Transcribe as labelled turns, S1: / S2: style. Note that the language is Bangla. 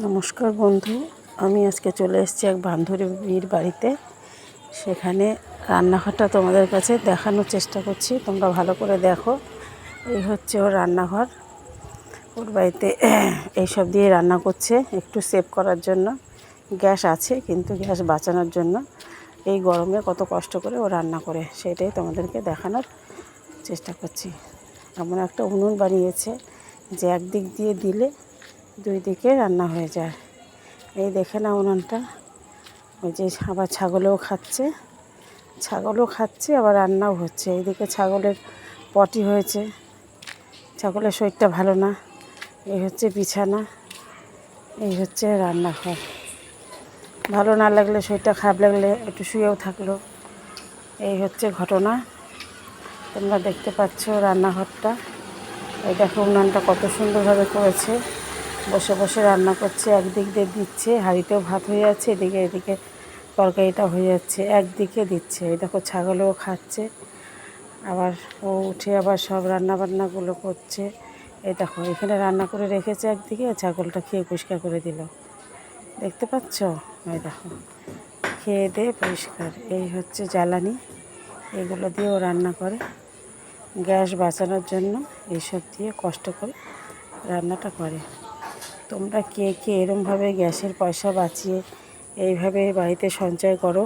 S1: নমস্কার বন্ধু, আমি আজকে চলে এসেছি এক বান্ধবীর বাড়িতে। সেখানে রান্নাঘরটা তোমাদের কাছে দেখানোর চেষ্টা করছি, তোমরা ভালো করে দেখো। এই হচ্ছে ওর রান্নাঘর। ওর বাড়িতে এইসব দিয়ে রান্না করছে, একটু সেভ করার জন্য। গ্যাস আছে, কিন্তু গ্যাস বাঁচানোর জন্য। এই গরমে কত কষ্ট করে ও রান্না করে, সেটাই তোমাদেরকে দেখানোর চেষ্টা করছি। এমন একটা উনুন বানিয়েছে যে একদিক দিয়ে দিলে দুই দিকে রান্না হয়ে যায়। এই দেখে না উনুনটা। ওই যে আবার ছাগলেও খাচ্ছে। ছাগলও খাচ্ছে, আবার রান্নাও হচ্ছে। এইদিকে ছাগলের পটি হয়েছে। ছাগলের শরীরটা ভালো না। এই হচ্ছে বিছানা। এই হচ্ছে রান্নাঘর। ভালো না লাগলে শরীরটা খারাপ লাগলে একটু শুয়েও থাকল। এই হচ্ছে ঘটনা। তোমরা দেখতে পাচ্ছ রান্নাঘরটা। এই দেখো উনানটা কত সুন্দরভাবে করেছে। বসে বসে রান্না করছে, একদিক দিয়ে দিচ্ছে, হাঁড়িতেও ভাত হয়ে যাচ্ছে, এদিকে এদিকে তরকারিটা হয়ে যাচ্ছে, একদিকে দিচ্ছে। এই দেখো ছাগলও খাচ্ছে, আবার ও উঠে আবার সব রান্না বান্নাগুলো করছে। এই দেখো, এখানে রান্না করে রেখেছে একদিকে ছাগলটা খেয়ে পরিষ্কার করে দিল। দেখতে পাচ্ছ? এই দেখো, খেয়ে দিয়ে পরিষ্কার। এই হচ্ছে জ্বালানি, এগুলো দিয়েও রান্না করে। গ্যাস বাঁচানোর জন্য এইসব দিয়ে কষ্ট করে রান্নাটা করে। তোমরা কে কে এরমভাবে গ্যাসের পয়সা বাঁচিয়ে এইভাবে বাড়িতে সঞ্চয় করো?